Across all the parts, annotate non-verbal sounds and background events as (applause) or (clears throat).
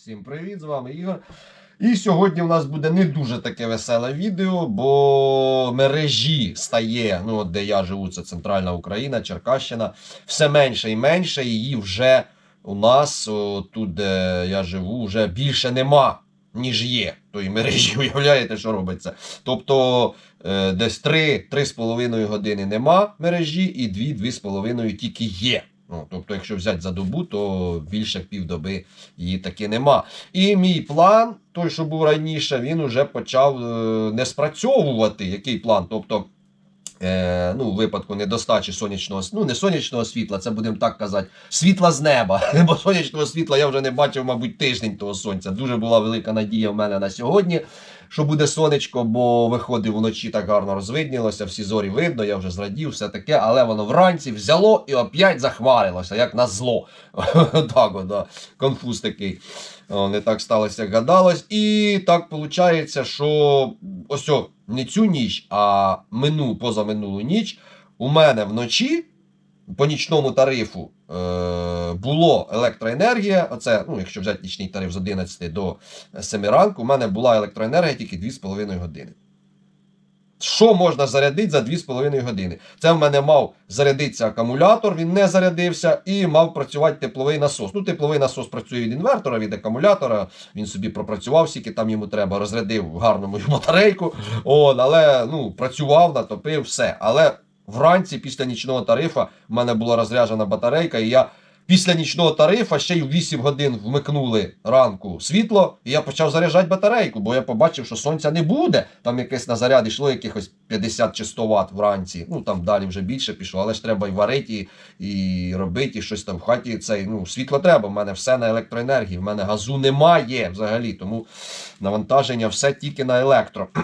Всім привіт, з вами Ігор. І сьогодні у нас буде не дуже таке веселе відео, бо мережі стає, ну от де я живу, це центральна Україна, Черкащина, все менше і менше. Її вже у нас, о, тут, де я живу, вже більше нема, ніж є. Тої мережі, (laughs) уявляєте, що робиться. Тобто е, десь 3-3,5 години нема мережі, і 2-2,5 тільки є. Ну, тобто, якщо взяти за добу, то більше півдоби її таки нема. І мій план, той, що був раніше, він уже почав е, не спрацьовувати. Який план? Тобто, е, ну, випадку недостачі сонячного ну, не сонячного світла, це будемо так казати, світла з неба. (laughs) Бо сонячного світла я вже не бачив, мабуть, тиждень того сонця. Дуже була велика надія в мене на сьогодні. Що буде сонечко, бо виходив вночі так гарно розвиднілося, всі зорі видно, я вже зрадів, все таке, але воно вранці взяло і опять захмарилося, як на зло. (laughs) так, да. конфуз такий. Не так сталося, як гадалось. І так виходить, що ось о, не цю ніч, а мину, позаминулу ніч у мене вночі по нічному тарифу е, було електроенергія. Оце, ну, якщо взяти нічний тариф з 11 до 7 ранку, у мене була електроенергія тільки 2,5 години. Що можна зарядити за 2,5 години? Це в мене мав зарядитися акумулятор, він не зарядився, і мав працювати тепловий насос. Ну, тепловий насос працює від інвертора, від акумулятора. Він собі пропрацював, скільки там йому треба, розрядив гарну мою батарейку. От, але ну, працював, натопив, все. Але вранці, після нічного тарифа, в мене була розряджена батарейка, і я після нічного тарифа ще й 8 годин вмикнули ранку світло, і я почав заряджати батарейку, бо я побачив, що сонця не буде. Там якесь на заряд йшло якихось 50 чи 100 Вт вранці. Ну там далі вже більше пішло, але ж треба і варити, і, робити, і щось там в хаті. Цей, ну, світло треба. В мене все на електроенергії, в мене газу немає взагалі, тому навантаження все тільки на електро. (clears throat)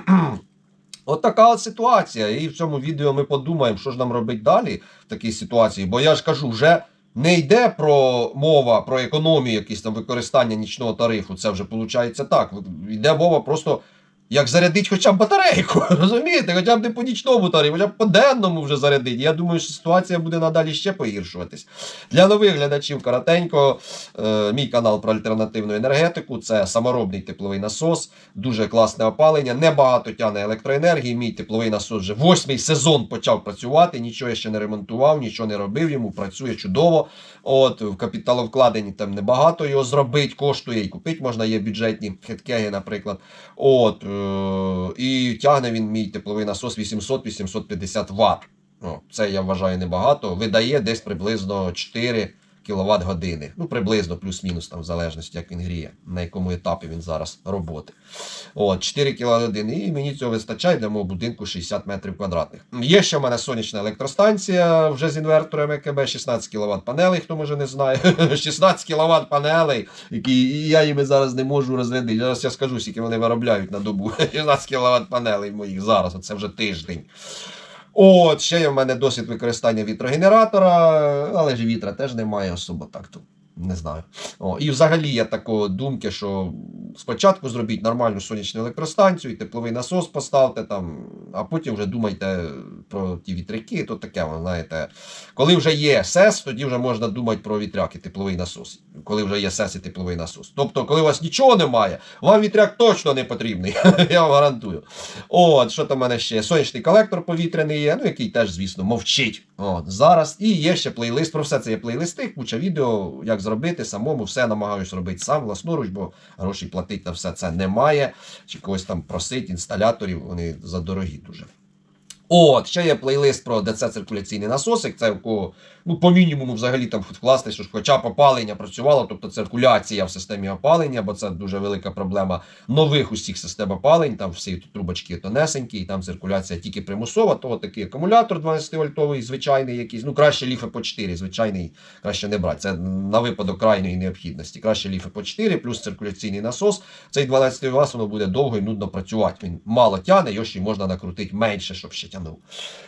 От така от ситуація. І в цьому відео ми подумаємо, що ж нам робити далі в такій ситуації. Бо я ж кажу, вже не йде про мова про економію, якісь там використання нічного тарифу. Це вже виходить так. Йде мова просто. Як зарядити хоча б батарейку, (laughs) розумієте? Хоча б не по нічному тарифу, хоча б по денному вже зарядити. Я думаю, що ситуація буде надалі ще погіршуватись. Для нових глядачів коротенько, е, мій канал про альтернативну енергетику це саморобний тепловий насос, дуже класне опалення, небагато тягне електроенергії. Мій тепловий насос вже восьмий сезон почав працювати. Нічого я ще не ремонтував, нічого не робив йому, працює чудово. От в капіталовкладенні там небагато його зробити, коштує і купити можна, є бюджетні хеткеги, наприклад. От, і тягне він мій тепловий насос 800-850 Вт. Це я вважаю небагато. Видає десь приблизно 4 кВт години. Ну, приблизно, плюс-мінус, там, в залежності, як він гріє, на якому етапі він зараз роботи. От, 4 кВт години. І мені цього вистачає для мого будинку 60 метрів квадратних. Є ще в мене сонячна електростанція вже з інвертором ЕКБ, 16 кВт панелей, хто може не знає. (laughs) 16 кВт панелей, які я їми зараз не можу розрядити. Зараз я скажу, скільки вони виробляють на добу. (laughs) 16 кВт панелей моїх зараз, оце вже тиждень. От, ще є в мене досвід використання вітрогенератора, але ж вітра теж немає особо так то. Не знаю. О, і взагалі я такої думки, що спочатку зробіть нормальну сонячну електростанцію, і тепловий насос поставте там, а потім вже думайте про ті вітряки, то таке, ви знаєте. Коли вже є СЕС, тоді вже можна думати про вітряки, тепловий насос. Коли вже є СЕС і тепловий насос. Тобто, коли у вас нічого немає, вам вітряк точно не потрібний. (laughs) я вам гарантую. От, що там в мене ще? Сонячний колектор повітряний є, ну який теж, звісно, мовчить. От, зараз. І є ще плейлист. Про все це є плейлисти, куча відео, як зробити самому, все намагаюсь робити сам, власноруч, бо грошей платити на все це немає. Чи когось там просить, інсталяторів, вони задорогі дуже. От, ще є плейлист про ДЦ-циркуляційний насосик. Це в кого, ну, по мінімуму взагалі там вкласти, що хоча б опалення працювало, тобто циркуляція в системі опалення, бо це дуже велика проблема нових усіх систем опалень. Там всі трубочки тонесенькі, і там циркуляція тільки примусова, то такий акумулятор 12-вольтовий, звичайний якийсь. Ну, краще ліфи по 4, звичайний краще не брати. Це на випадок крайньої необхідності. Краще ліфи по 4, плюс циркуляційний насос. Цей 12 вас воно буде довго і нудно працювати. Він мало тяне, його ще й можна накрутити менше, щоб ще тягнув.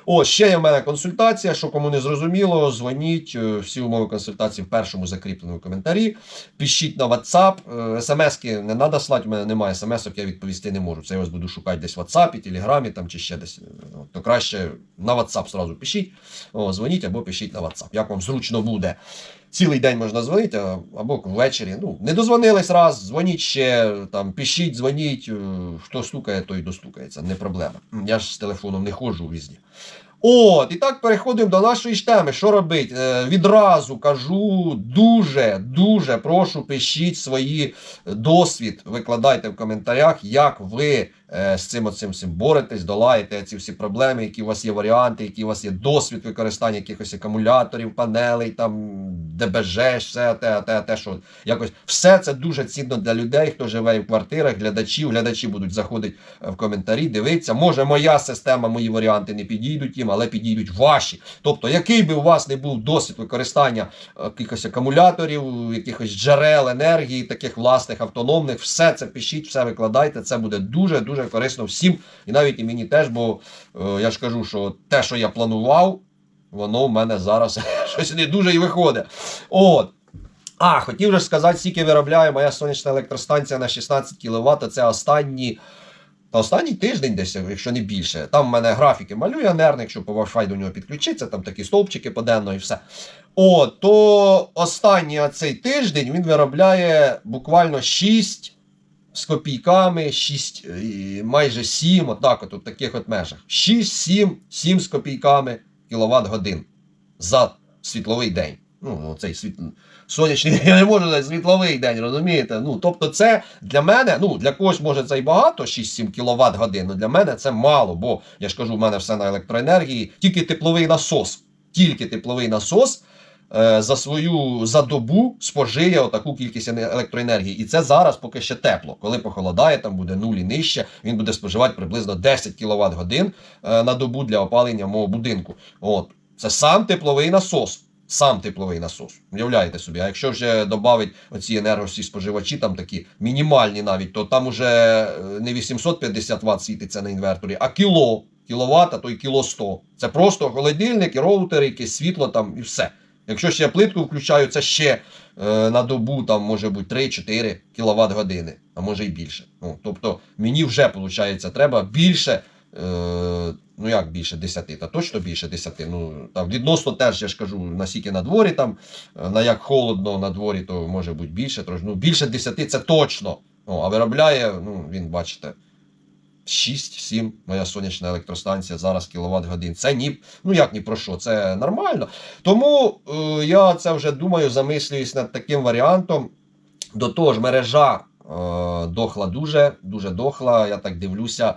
О, ще є в мене консультація. Що кому не зрозуміло, дзвоніть. е, Всі умови консультації в першому закріпленому коментарі. Пишіть на WhatsApp. Е, SMS-ки не треба слати, у мене немає смс-ок, я відповісти не можу. Це я вас буду шукати десь в WhatsApp, Телеграмі там чи ще десь. Е, То краще на WhatsApp зразу пишіть. О, дзвоніть або пишіть на WhatsApp. Як вам зручно буде. Цілий день можна дзвонити, або ввечері. Ну, не дозвонились раз, дзвоніть ще, там, пишіть, дзвоніть. е, Хто стукає, той достукається, не проблема. Я ж з телефоном не ходжу в різні. От, і так переходимо до нашої ж теми. Що робити? Е, відразу кажу, дуже, дуже прошу, пишіть свої е, досвід, викладайте в коментарях, як ви е, з цим оцим всім боретесь, долаєте ці всі проблеми, які у вас є варіанти, які у вас є досвід використання якихось акумуляторів, панелей, там ДБЖ, все те, те, те, що якось все це дуже цінно для людей, хто живе в квартирах, глядачів. Глядачі будуть заходити е, в коментарі, дивитися. Може, моя система, мої варіанти не підійдуть їм, але підійдуть ваші. Тобто, який би у вас не був досвід використання е, якихось акумуляторів, якихось джерел енергії, таких власних автономних, все це пишіть, все викладайте. Це буде дуже дуже корисно всім, і навіть і мені теж, бо е, я ж кажу, що те, що я планував, воно в мене зараз (laughs) щось не дуже і виходить. От. А, хотів же сказати, скільки виробляє моя сонячна електростанція на 16 кВт. Це останні. Та останній тиждень десь, якщо не більше. Там в мене графіки малює нервник, якщо по Wi-Fi до нього підключиться, там такі стовпчики поденно і все. О, то останній цей тиждень він виробляє буквально 6 з копійками, 6, майже 7, отак, от, у таких от межах. 6, 7, 7 з копійками кіловат годин за світловий день. Ну, цей світ... сонячний (laughs) я не можу сказати, світловий день, розумієте? Ну, тобто, це для мене, ну, для когось може це і багато, 6-7 кВт годин, але для мене це мало, бо я ж кажу, в мене все на електроенергії, тільки тепловий насос. Тільки тепловий насос е, за свою за добу спожиє отаку кількість електроенергії. І це зараз поки ще тепло. Коли похолодає, там буде нуль і нижче, він буде споживати приблизно 10 кВт годин е, на добу для опалення мого будинку. От. Це сам тепловий насос. Сам тепловий насос. Уявляєте собі, а якщо вже додати оці енергосі споживачі, там такі мінімальні навіть, то там уже е, не 850 Вт світиться на інверторі, а кіло. Кіловат, то й кіло 100. Це просто холодильник, і роутер, якесь світло там і все. Якщо ще плитку включаю, це ще е, на добу там може бути 3-4 кВт години, а може й більше. Ну, тобто мені вже виходить, треба більше. Е, ну як більше 10, та точно більше 10. Ну там відносно теж я ж кажу, наскільки на дворі там, е, на як холодно на дворі, то може бути більше, трошки. Ну більше 10 це точно. Ну, а виробляє, ну він бачите. 6-7 моя сонячна електростанція зараз кіловат годин. Це ні, ну як ні про що, це нормально. Тому е, я це вже думаю, замислююсь над таким варіантом. До того ж, мережа дохла дуже, дуже дохла. Я так дивлюся.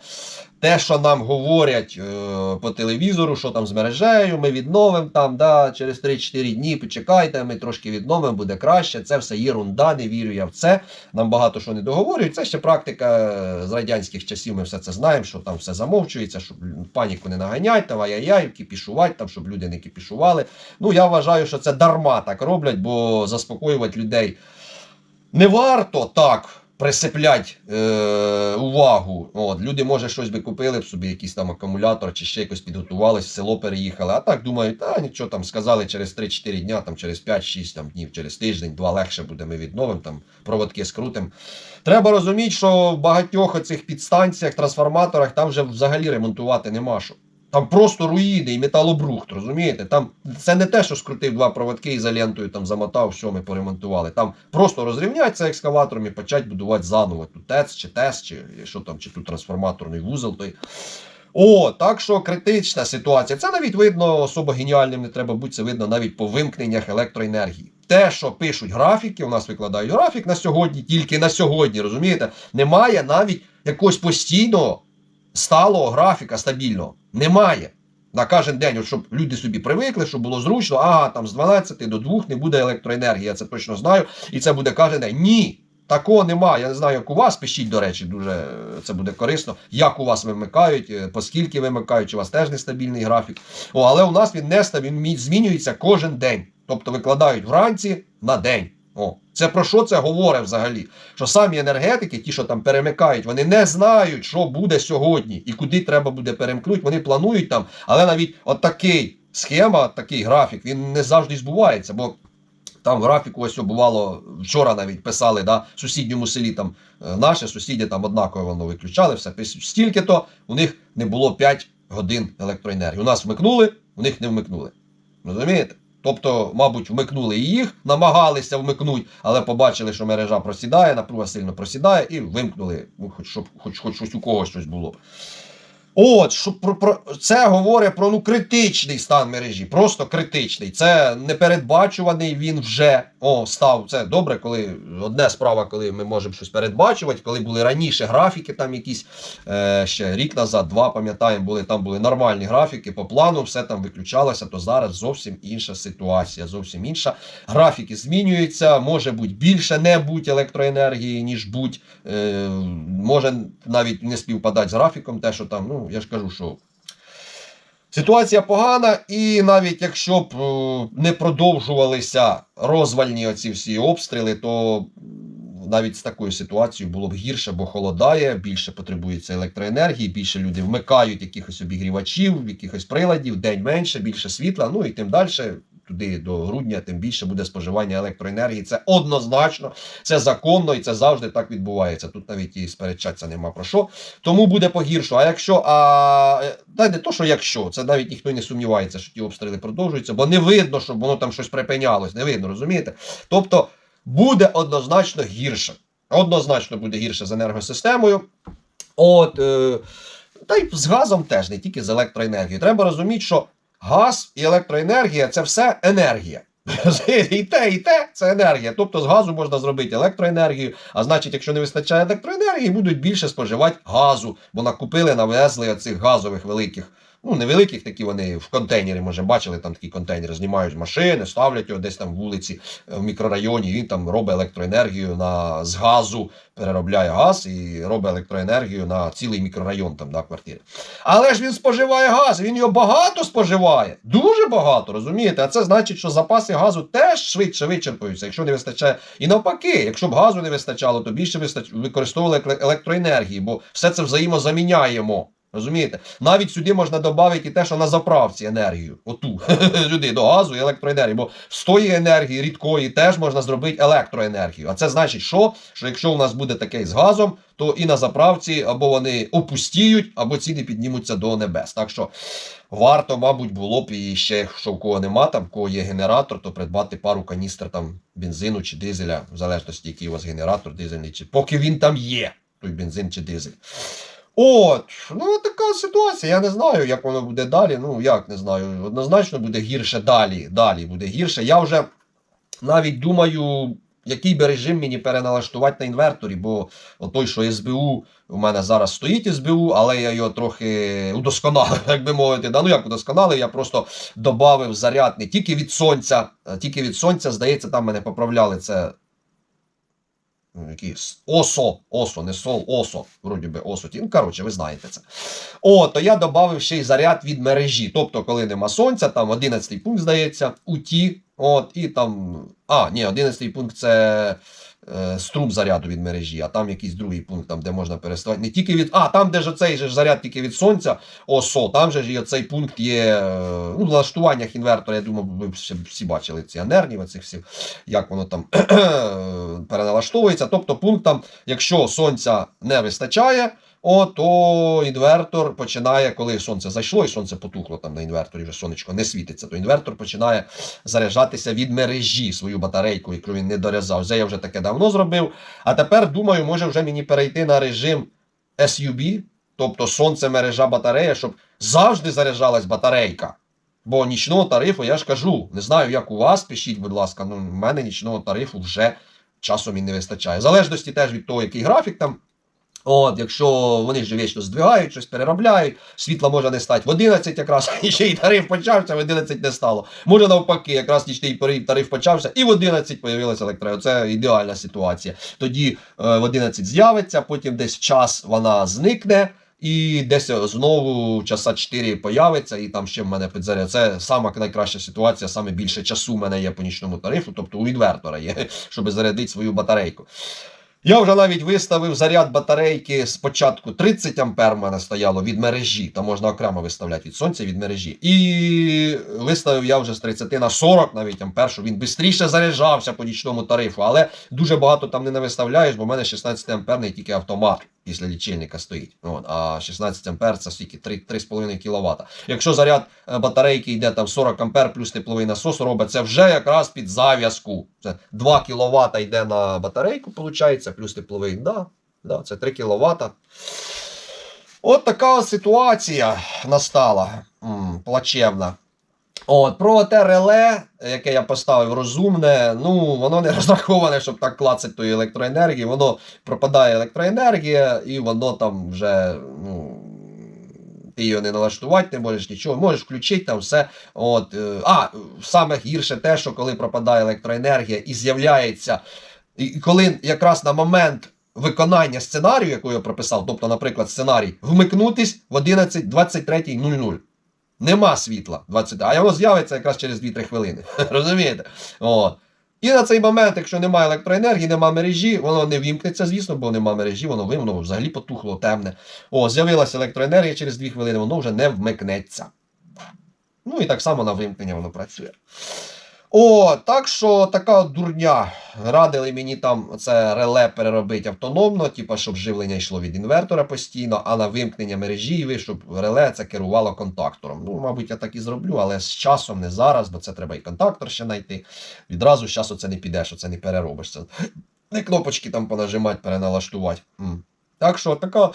Те, що нам говорять е, по телевізору, що там з мережею, ми відновимо там, да, через 3-4 дні, почекайте, ми трошки відновимо, буде краще. Це все єрунда, не вірю я в це. Нам багато що не договорюють. Це ще практика е, з радянських часів. Ми все це знаємо, що там все замовчується, щоб паніку не наганять, там ай-яй-яй, кипішувати, там, щоб люди не кипішували. Ну, я вважаю, що це дарма так роблять, бо заспокоювати людей не варто так присиплять е, увагу. От, люди, може, щось би купили б собі, якийсь там акумулятор чи ще якось підготувались, в село переїхали. А так думають, та нічого там сказали через 3-4 дня, там через 5-6 там, днів, через тиждень, два легше буде, ми відновимо, там проводки скрутимо. Треба розуміти, що в багатьох оцих підстанціях, трансформаторах там вже взагалі ремонтувати нема що. Там просто руїни і металобрухт, розумієте? Там це не те, що скрутив два проводки ізолентою, там замотав, все, ми поремонтували. Там просто розрівняти екскаватором і почати будувати заново. Тут ТЕЦ, чи ТЕС, чи що там, чи тут трансформаторний вузол. Той. О, так що критична ситуація. Це навіть видно особо геніальним не треба бути, це видно навіть по вимкненнях електроенергії. Те, що пишуть графіки, у нас викладають графік на сьогодні, тільки на сьогодні, розумієте, немає навіть якогось постійного сталого графіка стабільного. Немає. На кожен день, от щоб люди собі привикли, щоб було зручно, ага, там з 12 до 2 не буде електроенергії, я це точно знаю, і це буде кожен день. Ні. Такого немає. Я не знаю, як у вас. Пишіть, до речі, дуже е, це буде корисно. Як у вас вимикають, е, поскільки вимикають, чи у вас теж нестабільний графік. О, але у нас він не нестабільний, він змінюється кожен день. Тобто викладають вранці на день. О, це про що це говорить взагалі? Що самі енергетики, ті, що там перемикають, вони не знають, що буде сьогодні і куди треба буде перемкнути. Вони планують там, але навіть от такий схема, такий графік, він не завжди збувається. Бо там графіку ось бувало, вчора навіть писали, да, в сусідньому селі там е, наші сусіди там однаково воно виключали, все стільки-то у них не було 5 годин електроенергії. У нас вмикнули, у них не вмикнули. Розумієте? Тобто, мабуть, вмикнули і їх, намагалися вмикнути, але побачили, що мережа просідає, напруга сильно просідає, і вимкнули, ну, хоч, щоб, хоч, хоч щось у когось щось було. От, що про, про, це говорить про ну, критичний стан мережі, просто критичний. Це непередбачуваний він вже о, став. Це добре, коли одне справа, коли ми можемо щось передбачувати, коли були раніше графіки, там якісь е, ще рік назад, два пам'ятаємо, були там були нормальні графіки по плану, все там виключалося, то зараз зовсім інша ситуація, зовсім інша. Графіки змінюються, може бути більше не будь електроенергії, ніж будь. Е, може навіть не співпадати з графіком, те, що там, ну я ж кажу, що. Ситуація погана, і навіть якщо б е, не продовжувалися розвальні оці всі обстріли, то навіть з такою ситуацією було б гірше, бо холодає, більше потребується електроенергії, більше люди вмикають якихось обігрівачів, якихось приладів, день менше, більше світла, ну і тим далі. Туди до грудня, тим більше буде споживання електроенергії. Це однозначно, це законно і це завжди так відбувається. Тут навіть і сперечатися нема про що. Тому буде погірше. А якщо, а е, та не то, що якщо, це навіть ніхто не сумнівається, що ті обстріли продовжуються, бо не видно, щоб воно там щось припинялось. Не видно, розумієте? Тобто буде однозначно гірше. Однозначно буде гірше з енергосистемою. От, е, та й з газом теж, не тільки з електроенергією. Треба розуміти, що газ і електроенергія це все енергія. І те, і те це енергія. Тобто з газу можна зробити електроенергію. А значить, якщо не вистачає електроенергії, будуть більше споживати газу, бо накупили, навезли оцих газових великих. Ну, невеликих такі вони в контейнері, може, бачили, там такі контейнери знімають машини, ставлять його десь там в вулиці е, в мікрорайоні. Він там робить електроенергію на з газу, переробляє газ і робить електроенергію на цілий мікрорайон там на квартирі. Але ж він споживає газ, він його багато споживає, дуже багато, розумієте? А це значить, що запаси газу теж швидше вичерпуються, якщо не вистачає. І навпаки, якщо б газу не вистачало, то більше використовували еле- електроенергії, бо все це взаємозаміняємо. Розумієте? Навіть сюди можна додати і те, що на заправці енергію. Оту. (laughs) Сюди до газу і електроенергії. Бо з тої енергії рідкої теж можна зробити електроенергію. А це значить, що? Що якщо у нас буде таке з газом, то і на заправці або вони опустіють, або ціни піднімуться до небес. Так що варто, мабуть, було б і ще, якщо в кого нема, там в кого є генератор, то придбати пару каністр там бензину чи дизеля, в залежності, який у вас генератор дизельний, чи поки він там є, той бензин чи дизель. От, ну така ситуація. Я не знаю, як воно буде далі. Ну як не знаю. Однозначно буде гірше далі. Далі буде гірше. Я вже навіть думаю, який би режим мені переналаштувати на інверторі, бо той, що СБУ, у мене зараз стоїть СБУ, але я його трохи удосконалив, (laughs) як би мовити. Да, ну як удосконалив, я просто додав заряд не тільки від сонця, тільки від сонця, здається, там мене поправляли це. Ну, ОСО, ОСО, не СОЛ, ОСО, вроді би ОСО. ті. Ну, коротше, ви знаєте це. О, то я додав ще й заряд від мережі. Тобто, коли нема сонця, там 11 пункт, здається, УТі. От, і там. А, ні, 11 пункт це е, струм заряду від мережі, а там якийсь другий пункт, там, де можна переставати. Не тільки від. А, там, де ж оцей же заряд тільки від сонця, ОСО, там же ж і оцей пункт є е, ну, в налаштуваннях інвертора. Я думаю, ви всі бачили ці енергії, оцих всіх, як воно там (clears throat) переналаштовується. Тобто, пунктом, якщо сонця не вистачає. О, то інвертор починає, коли сонце зайшло і сонце потухло там на інверторі, вже сонечко не світиться, то інвертор починає заряджатися від мережі свою батарейку, яку він не дорязав. Це я вже таке давно зробив. А тепер думаю, може вже мені перейти на режим SUB, тобто сонце, мережа, батарея, щоб завжди заряджалась батарейка. Бо нічного тарифу, я ж кажу, не знаю, як у вас, пишіть, будь ласка, ну, в мене нічного тарифу вже часом і не вистачає. В залежності теж від того, який графік там. От, якщо вони ж вічно здвигають, щось переробляють, світла може не стати в 11 якраз, і (laughs) ще й тариф почався, в 11 не стало. Може навпаки, якраз нічний тариф- тариф почався, і в 11 появилася електроенергія. Це ідеальна ситуація. Тоді е, в 11 з'явиться, потім десь час вона зникне. І десь знову часа 4 появиться, і там ще в мене підзаряд. Це сама найкраща ситуація, саме більше часу в мене є по нічному тарифу, тобто у інвертора є, (laughs) щоб зарядити свою батарейку. Я вже навіть виставив заряд батарейки спочатку 30 ампер мене стояло від мережі, там можна окремо виставляти від сонця від мережі. І виставив я вже з 30 на 40 навіть ампер, щоб він швидше заряджався по нічному тарифу. Але дуже багато там не навиставляєш, бо в мене 16 амперний тільки автомат. Після лічильника стоїть. От, а 16 ампер це скільки? 3,5 кВт. Якщо заряд е, батарейки йде там 40 ампер плюс тепловий насос робить, це вже якраз під зав'язку. Це 2 кВт йде на батарейку, виходить, плюс тепловий. Да, да, це 3 кВт. От така ситуація настала. М, плачевна. От, про те реле, яке я поставив розумне, ну воно не (laughs) розраховане, щоб так клацати тої електроенергії. Воно пропадає електроенергія, і воно там вже. ну, ти його не налаштувати, не можеш нічого, можеш включити там все. От, е, а, саме гірше те, що коли пропадає електроенергія і з'являється, і коли якраз на момент виконання сценарію, який я прописав, тобто, наприклад, сценарій, вмикнутись в 11.23.00. Нема світла 20, а воно з'явиться якраз через 2-3 хвилини. (laughs) Розумієте? О. І на цей момент, якщо немає електроенергії, немає мережі, воно не вімкнеться, звісно, бо немає мережі, воно вимкнуло взагалі потухло, темне. О, з'явилася електроенергія через 2 хвилини, воно вже не вмикнеться. Ну і так само на вимкнення воно працює. О, так що така дурня. Радили мені там це реле переробити автономно, типу, щоб живлення йшло від інвертора постійно, а на вимкнення мережі, ви, щоб реле це керувало контактором. Ну, мабуть, я так і зроблю, але з часом не зараз, бо це треба і контактор ще знайти. Відразу з часу це не піде, що це не переробиш. Це не кнопочки там понажимати, переналаштувати. Так що така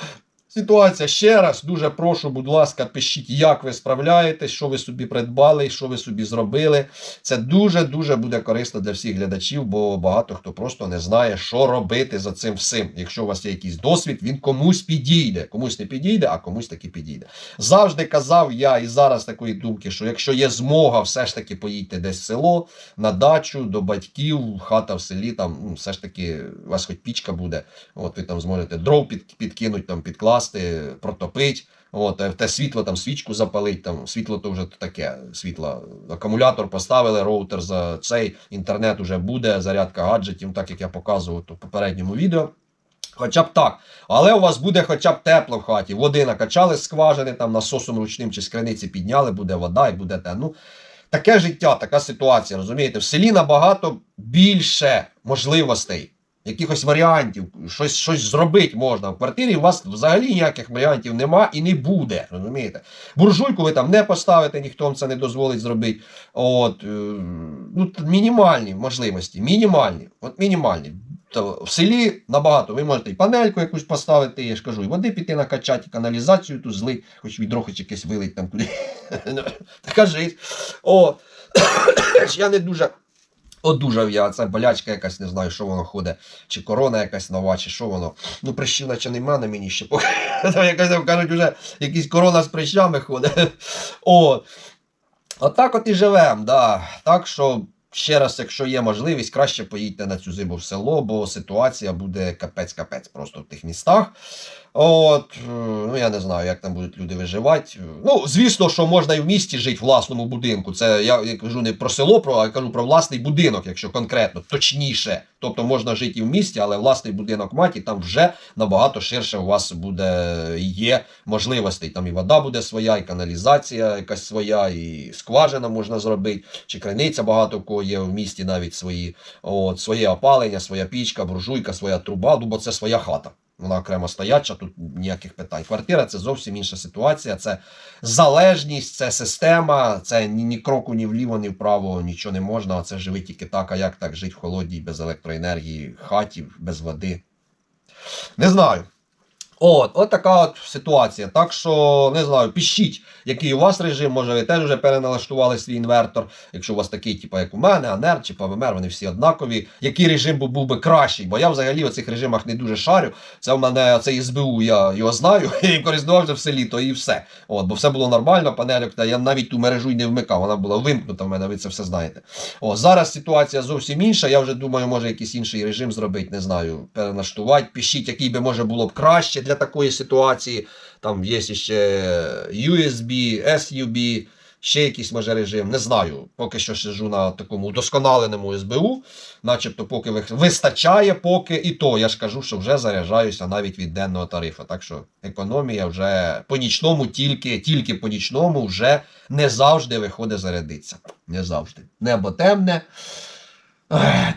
Ситуація ще раз дуже прошу, будь ласка, пишіть, як ви справляєтесь, що ви собі придбали, що ви собі зробили. Це дуже-дуже буде корисно для всіх глядачів, бо багато хто просто не знає, що робити за цим всім. Якщо у вас є якийсь досвід, він комусь підійде. Комусь не підійде, а комусь таки підійде. Завжди казав я і зараз такої думки, що якщо є змога, все ж таки поїдьте десь в село, на дачу, до батьків, хата в селі, там ну, все ж таки у вас хоч пічка буде. От ви там зможете дров під, підкинуть, там підкласти, протопить. От, е, те світло, там свічку запалить, там світло то вже таке. Світло. Акумулятор поставили, роутер за цей, інтернет уже буде, зарядка гаджетів, так як я показував у попередньому відео. Хоча б так. Але у вас буде хоча б тепло в хаті. Води накачали скважини, там насосом ручним чи з криниці підняли, буде вода і буде те. Ну, таке життя, така ситуація. Розумієте, в селі набагато більше можливостей, якихось варіантів, щось, щось зробити можна. В квартирі у вас взагалі ніяких варіантів нема і не буде. Розумієте? Буржуйку ви там не поставите, ніхто вам це не дозволить зробити. От, е, ну, мінімальні можливості. Мінімальні. От мінімальні. В селі набагато. Ви можете і панельку якусь поставити, я ж кажу, і води піти накачати, і каналізацію ту злить, хоч відро хоч якесь вилить там куди. (laughs) Ну, Така жизнь. О, (coughs) я не дуже одужав я, це болячка якась, не знаю, що воно ходить, чи корона якась нова, чи що воно. Ну, прищів наче нема на мені ще. поки. (laughs) Там якась там кажуть, вже якісь корона з прищами ходить. (laughs) О, Отак от і живемо, да. Так що, ще раз, якщо є можливість, краще поїдьте на цю зиму в село, бо ситуація буде капець-капець просто в тих містах. От, е, ну я не знаю, як там будуть люди виживати. Ну, звісно, що можна і в місті жити в власному будинку. Це я, я кажу не про село, про, а кажу про власний будинок, якщо конкретно, точніше. Тобто можна жити і в місті, але власний будинок маті там вже набагато ширше у вас буде є можливостей. Там і вода буде своя, і каналізація якась своя, і скважина можна зробити, чи криниця багато кого є в місті навіть свої. От, своє опалення, своя пічка, буржуйка, своя труба, ну, бо це своя хата. Вона окремо стояча, тут ніяких питань. Квартира це зовсім інша ситуація. Це залежність, це система, це ні, ні кроку, ні вліво, ні вправо, нічого не можна. Це живе тільки так, а як так жити в холодній, без електроенергії, хаті, без води. Не знаю. От, от така от ситуація. Так що не знаю, пишіть, який у вас режим, може ви теж вже переналаштували свій інвертор. Якщо у вас такий, типу, як у мене, АНЕР чи ПВМР, вони всі однакові. Який режим був, би кращий? Бо я взагалі в цих режимах не дуже шарю. Це в мене цей СБУ, я його знаю, (laughs) і користувався все літо і все. От, бо все було нормально, панельок, я навіть ту мережу й не вмикав, вона була вимкнута в мене, ви це все знаєте. О, зараз ситуація зовсім інша. Я вже думаю, може якийсь інший режим зробити, не знаю, переналаштувати. Пишіть, який би може було б краще для такої ситуації. Там є ще USB, SUB, ще якийсь може режим. Не знаю. Поки що сиджу на такому удосконаленому СБУ, начебто, поки вистачає, поки і то. Я ж кажу, що вже заряджаюся навіть від денного тарифу. Так що економія вже по нічному, тільки, тільки по нічному вже не завжди виходить зарядитися. Не завжди. Небо темне.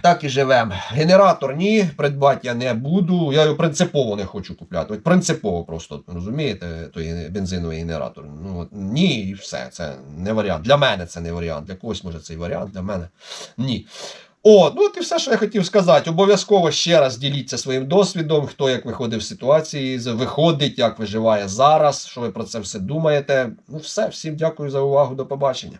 Так і живемо. Генератор ні, придбати я не буду. Я його принципово не хочу купляти. От принципово просто розумієте, той бензиновий генератор. Ну ні, і все. Це не варіант. Для мене це не варіант. Для когось може цей варіант, для мене ні. О, ну от і все, що я хотів сказати. Обов'язково ще раз діліться своїм досвідом, хто як виходив з ситуації, виходить, як виживає зараз, що ви про це все думаєте. Ну все, всім дякую за увагу, до побачення.